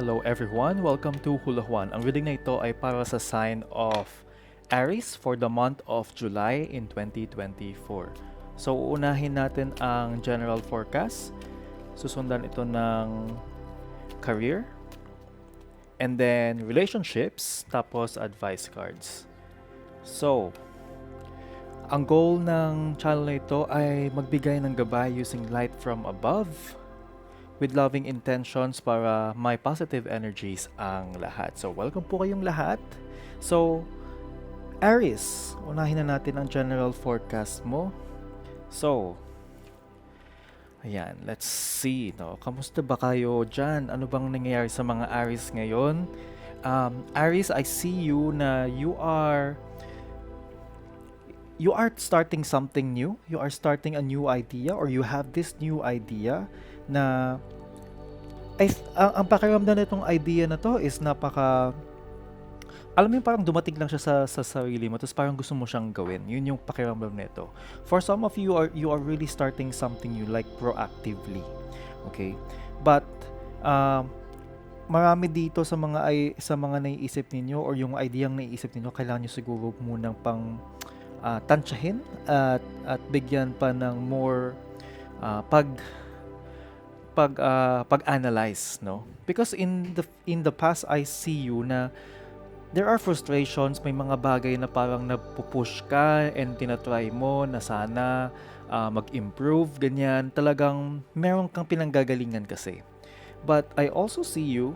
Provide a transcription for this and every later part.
Hello everyone, welcome to Hula Juan. Ang reading na ito ay para sa sign of Aries for the month of July in 2024. So uunahin natin ang general forecast. Susundan ito ng career, and then relationships, tapos advice cards. So, ang goal ng channel na ito ay magbigay ng gabay using light from above with loving intentions para may positive energies ang lahat. So, welcome po kayong lahat. So, Aries, unahin na natin ang general forecast mo. So, ayan, let's see. No? Kamusta ba kayo dyan? Ano bang nangyayari sa mga Aries ngayon? Um, Aries, I see you na you are you are starting something new. You are starting a new idea or you have this new idea na ay, ang, ang pakiramdam nitong idea na to is napaka alam mo yung parang dumating lang siya sa, sa sarili mo tapos parang gusto mo siyang gawin. Yun yung pakiramdam nito. For some of you are you are really starting something new like proactively. Okay? But uh, marami dito sa mga ay sa mga naiisip ninyo or yung idea ang naiisip ninyo, kailangan niyo siguro munang pang uh, tansyahin at at bigyan pa ng more uh, pag pag uh, pag-analyze no? Because in the in the past I see you na there are frustrations may mga bagay na parang napupush ka and tinatry mo na sana uh, mag-improve ganyan. Talagang meron kang pinanggagalingan kasi. But I also see you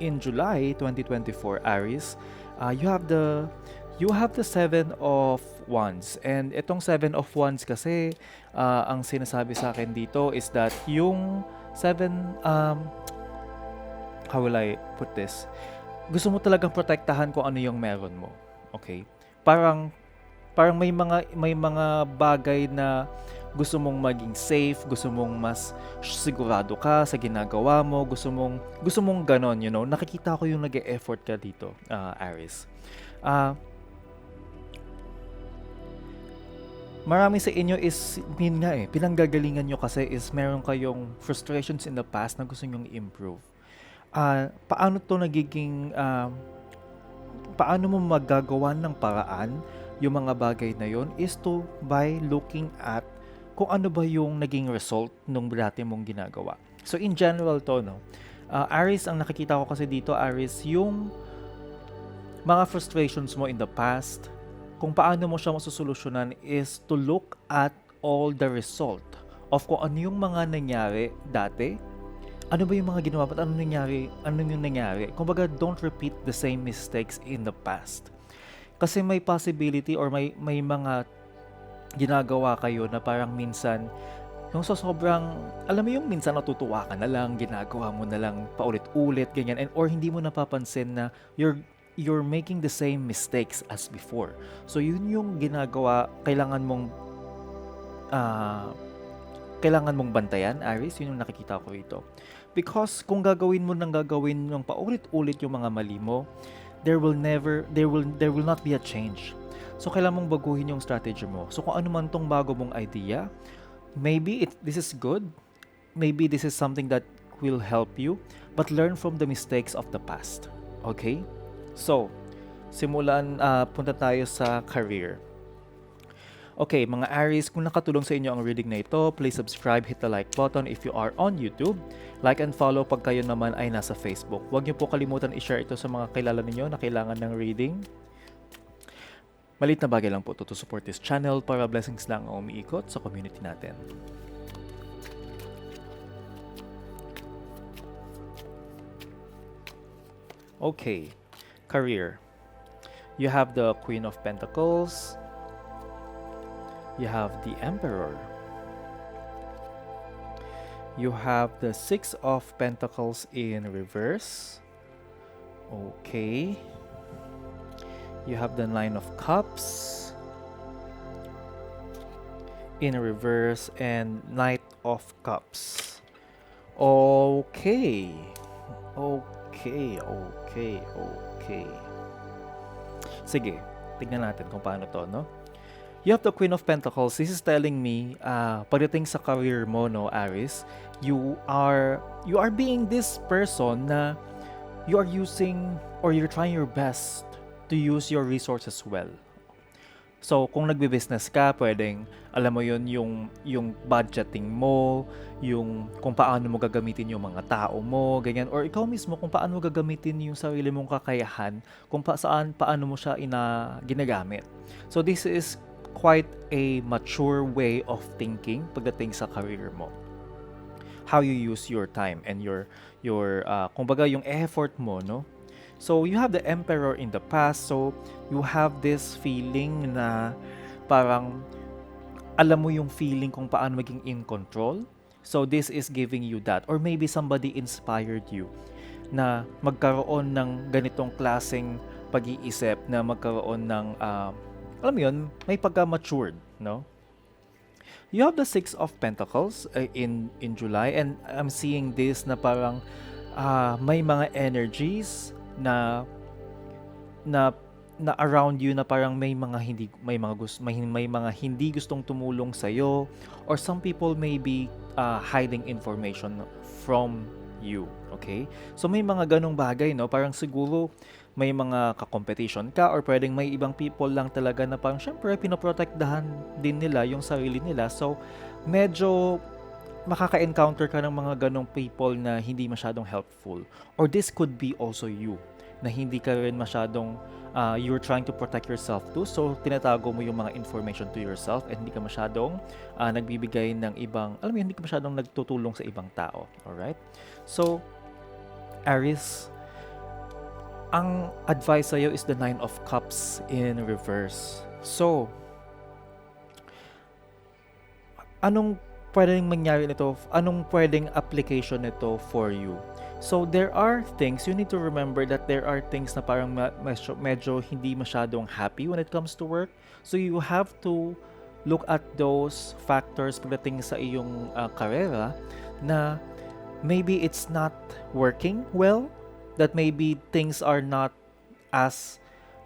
in July 2024 Aries uh, you have the you have the seven of wands and itong seven of wands kasi uh, ang sinasabi sa akin dito is that yung seven um how will I put this gusto mo talagang protektahan kung ano yung meron mo okay parang parang may mga may mga bagay na gusto mong maging safe, gusto mong mas sigurado ka sa ginagawa mo, gusto mong gusto mong ganon, you know. Nakikita ko yung nag-e-effort ka dito, uh, Aris. Uh, marami sa inyo is, yun nga eh, pinanggagalingan nyo kasi is meron kayong frustrations in the past na gusto nyong improve. Uh, paano to nagiging, uh, paano mo magagawa ng paraan yung mga bagay na yon is to by looking at kung ano ba yung naging result nung dati mong ginagawa. So in general to, no, uh, Aris, ang nakikita ko kasi dito, Aris, yung mga frustrations mo in the past, kung paano mo siya masusolusyonan is to look at all the result of kung ano yung mga nangyari dati, ano ba yung mga ginawa at ano nangyari, ano yung nangyari. Kumbaga, don't repeat the same mistakes in the past. Kasi may possibility or may may mga ginagawa kayo na parang minsan yung so sobrang, alam mo yung minsan natutuwa ka na lang, ginagawa mo na lang paulit-ulit, ganyan, and or hindi mo napapansin na you're you're making the same mistakes as before. So yun yung ginagawa, kailangan mong uh, kailangan mong bantayan, Aris, yun yung nakikita ko rito. Because kung gagawin mo nang gagawin ng paulit-ulit yung mga mali mo, there will never there will there will not be a change. So kailangan mong baguhin yung strategy mo. So kung ano man tong bago mong idea, maybe it this is good. Maybe this is something that will help you, but learn from the mistakes of the past. Okay? So, simulan, uh, punta tayo sa career. Okay, mga Aries, kung nakatulong sa inyo ang reading na ito, please subscribe, hit the like button if you are on YouTube. Like and follow pag kayo naman ay nasa Facebook. Huwag niyo po kalimutan i-share ito sa mga kilala ninyo na kailangan ng reading. Malit na bagay lang po to to support this channel para blessings lang ang umiikot sa community natin. Okay career. You have the Queen of Pentacles. You have the Emperor. You have the Six of Pentacles in reverse. Okay. You have the Nine of Cups in reverse and Knight of Cups. Okay. Okay, okay, okay. Sige, tignan natin kung paano to, no? You have the Queen of Pentacles. This is telling me, uh, pagdating sa career mo, no, Aris, you are you are being this person na you are using or you're trying your best to use your resources well. So, kung nagbe-business ka, pwedeng, alam mo yon yung, yung budgeting mo, yung kung paano mo gagamitin yung mga tao mo, ganyan. Or ikaw mismo, kung paano mo gagamitin yung sarili mong kakayahan, kung pa, saan, paano mo siya ina, ginagamit. So, this is quite a mature way of thinking pagdating sa career mo. How you use your time and your, your uh, kumbaga yung effort mo, no? So, you have the emperor in the past. So, you have this feeling na parang alam mo yung feeling kung paano maging in control. So, this is giving you that. Or maybe somebody inspired you na magkaroon ng ganitong klaseng pag-iisip na magkaroon ng, uh, alam mo yun, may pagka-matured, no? You have the Six of Pentacles uh, in in July and I'm seeing this na parang uh, may mga energies na na na around you na parang may mga hindi may mga gusto may, may mga hindi gustong tumulong sa iyo or some people may be uh, hiding information from you okay? So may mga ganong bagay no? Parang siguro may mga ka-competition ka or pwedeng may ibang people lang talaga na parang syempre pinoprotektahan din nila yung sarili nila. So medyo makaka-encounter ka ng mga ganong people na hindi masyadong helpful. Or this could be also you, na hindi ka rin masyadong, uh, you're trying to protect yourself too. So, tinatago mo yung mga information to yourself and hindi ka masyadong uh, nagbibigay ng ibang, alam mo hindi ka masyadong nagtutulong sa ibang tao. Alright? So, Aries, ang advice sa'yo is the Nine of Cups in reverse. So, anong pwedeng mangyari nito? Anong pwedeng application nito for you? So, there are things, you need to remember that there are things na parang medyo, medyo hindi masyadong happy when it comes to work. So, you have to look at those factors pagdating sa iyong uh, karera na maybe it's not working well, that maybe things are not as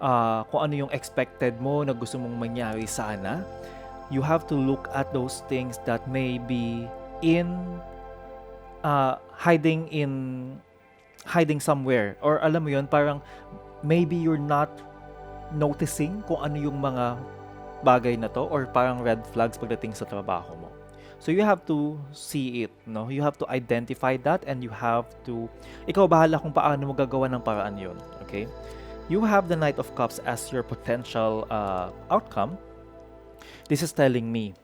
uh, kung ano yung expected mo na gusto mong mangyari sana you have to look at those things that may be in uh, hiding in hiding somewhere or alam mo yon parang maybe you're not noticing kung ano yung mga bagay na to or parang red flags pagdating sa trabaho mo. So you have to see it, no? You have to identify that and you have to ikaw bahala kung paano mo gagawa ng paraan 'yon, okay? You have the Knight of Cups as your potential uh, outcome This is telling me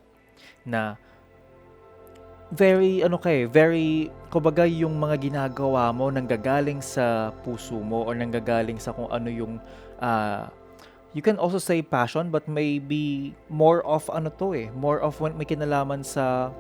na very ano kay, very kumbaga yung mga ginagawa mo nanggagaling sa puso mo or nanggagaling sa kung ano yung uh, you can also say passion but maybe more of ano to eh, more of when may kinalaman sa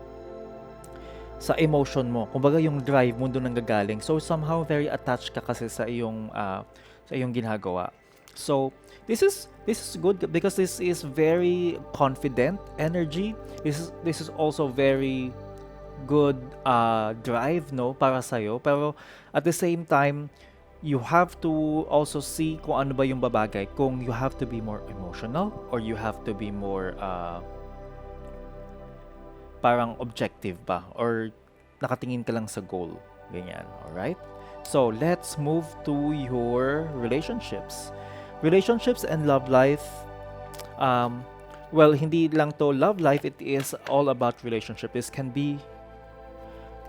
sa emotion mo. Kumbaga yung drive mo doon nanggagaling. So somehow very attached ka kasi sa iyong uh, sa iyong ginagawa. So this is this is good because this is very confident energy. This is this is also very good uh, drive no para sa iyo pero at the same time you have to also see kung ano ba yung babagay. Kung you have to be more emotional or you have to be more uh, parang objective ba or nakatingin ka lang sa goal ganyan all right so let's move to your relationships relationships and love life um, well hindi lang to love life it is all about relationship. This can be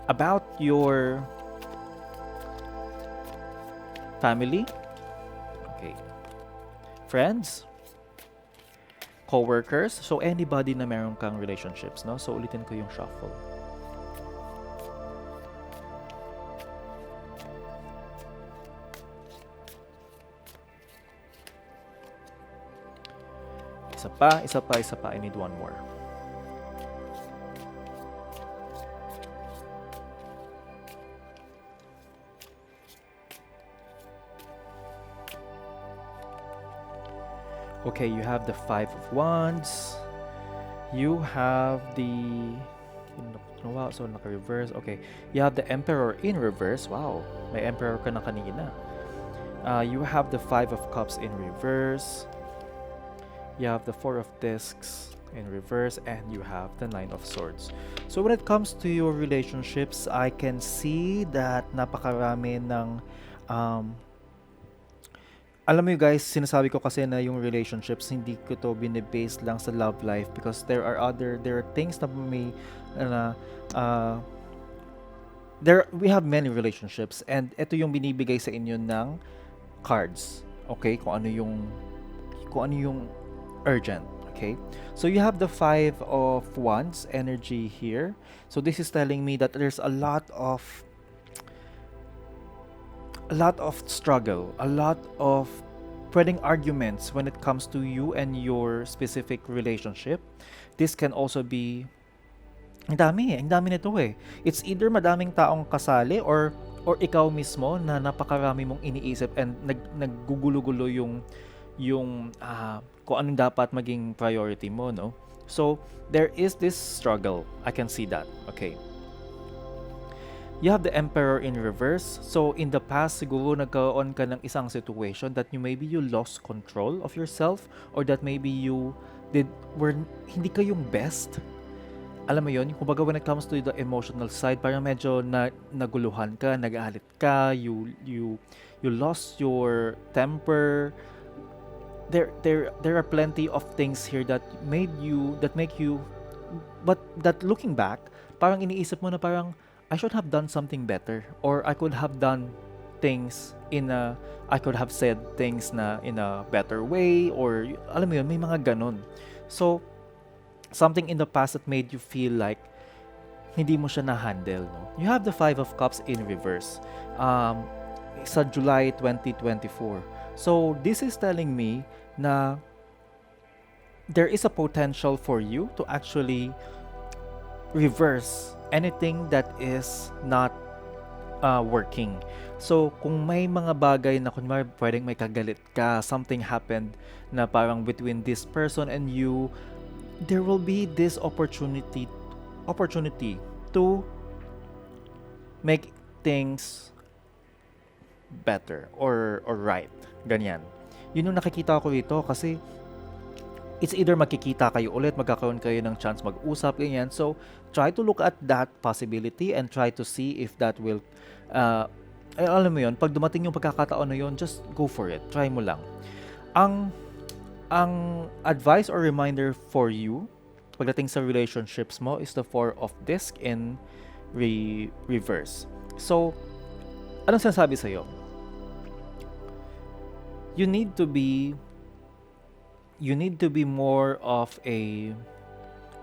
about your family okay friends co-workers. So anybody na meron kang relationships no? So ulitin ko yung shuffle pa, isa pa, isa pa. I need one more. Okay, you have the Five of Wands. You have the... Wow, so naka-reverse. Okay, you have the Emperor in reverse. Wow, may Emperor ka na kanina. Uh, you have the Five of Cups in reverse. You have the Four of Discs in reverse, and you have the Nine of Swords. So when it comes to your relationships, I can see that napakarami ng um, alam mo guys, sinasabi ko kasi na yung relationships, hindi ko to binibase lang sa love life because there are other, there are things na may, na, uh, there, we have many relationships and ito yung binibigay sa inyo ng cards. Okay? Kung ano yung, kung ano yung urgent. Okay? So you have the five of wands energy here. So this is telling me that there's a lot of a lot of struggle, a lot of pwedeng arguments when it comes to you and your specific relationship. This can also be ang dami ang dami nito eh. It's either madaming taong kasali or or ikaw mismo na napakarami mong iniisip and nag naggugulo-gulo yung yung uh, kung anong dapat maging priority mo, no? So, there is this struggle. I can see that. Okay you have the emperor in reverse. So in the past siguro nagkaroon ka ng isang situation that you maybe you lost control of yourself or that maybe you did were hindi ka yung best. Alam mo yon, kumbaga when it comes to the emotional side, parang medyo na, naguluhan ka, nagalit ka, you you you lost your temper. There there there are plenty of things here that made you that make you but that looking back, parang iniisip mo na parang I should have done something better or I could have done things in a I could have said things na in a better way or alam mo yun may mga ganun. So something in the past that made you feel like hindi mo siya na-handle no. You have the 5 of cups in reverse. Um sa July 2024. So this is telling me na there is a potential for you to actually reverse anything that is not uh, working. So, kung may mga bagay na kunwari pwedeng may kagalit ka, something happened na parang between this person and you, there will be this opportunity opportunity to make things better or or right. Ganyan. Yun yung nakikita ko dito kasi it's either magkikita kayo ulit, magkakaroon kayo ng chance mag-usap, ganyan. So, try to look at that possibility and try to see if that will, uh, ay, alam mo yun, pag dumating yung pagkakataon na yun, just go for it. Try mo lang. Ang, ang advice or reminder for you, pagdating sa relationships mo, is the four of disc in re- reverse. So, anong sinasabi sa'yo? You need to be you need to be more of a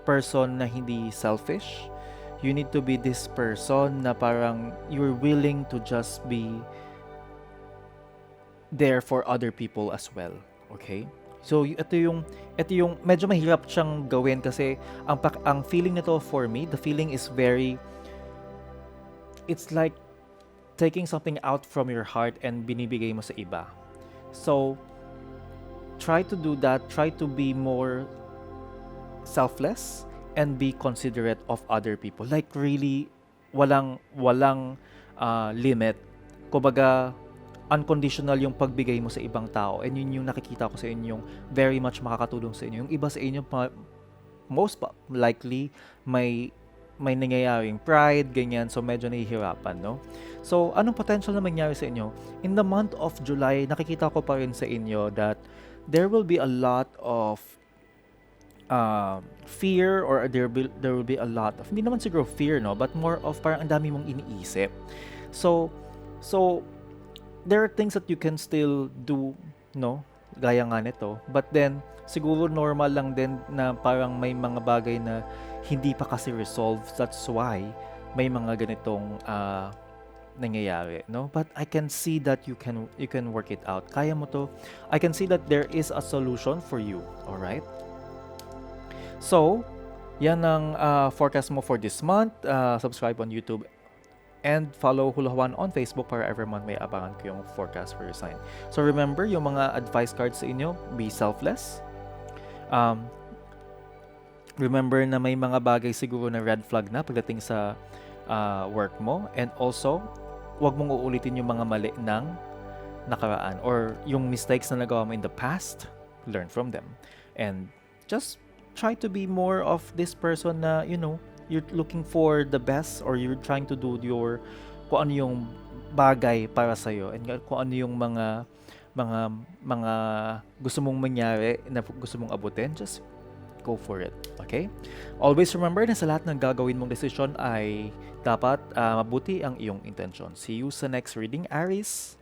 person na hindi selfish. You need to be this person na parang you're willing to just be there for other people as well. Okay? So ito yung ito yung medyo mahirap siyang gawin kasi ang ang feeling nito for me, the feeling is very it's like taking something out from your heart and binibigay mo sa iba. So try to do that, try to be more selfless and be considerate of other people. Like really walang walang uh, limit. Kumbaga unconditional yung pagbigay mo sa ibang tao and yun yung nakikita ko sa inyo yung very much makakatulong sa inyo. Yung iba sa inyo most likely may may nangyayaring pride, ganyan, so medyo nahihirapan, no? So, anong potential na mangyari sa inyo? In the month of July, nakikita ko pa rin sa inyo that there will be a lot of uh, fear or there will, there will be a lot of hindi naman siguro fear no? But more of parang ang dami mong iniisip. So so there are things that you can still do no? Gaya nga nito. But then siguro normal lang din na parang may mga bagay na hindi pa kasi resolved that's why may mga ganitong uh, nangyayari, no? But I can see that you can you can work it out. Kaya mo to. I can see that there is a solution for you, all right? So, yan ang uh, forecast mo for this month. Uh, subscribe on YouTube and follow Hulawan on Facebook para every month may abangan ko yung forecast for your sign. So remember, yung mga advice cards sa inyo, be selfless. Um, remember na may mga bagay siguro na red flag na pagdating sa uh, work mo. And also, huwag mong uulitin yung mga mali ng nakaraan or yung mistakes na nagawa mo in the past, learn from them. And just try to be more of this person na, you know, you're looking for the best or you're trying to do your kung ano yung bagay para sa and kung ano yung mga mga mga gusto mong mangyari na gusto mong abutin, just go for it. Okay? Always remember na sa lahat ng gagawin mong desisyon ay dapat ah, mabuti ang iyong intention. See you sa next reading, Aries.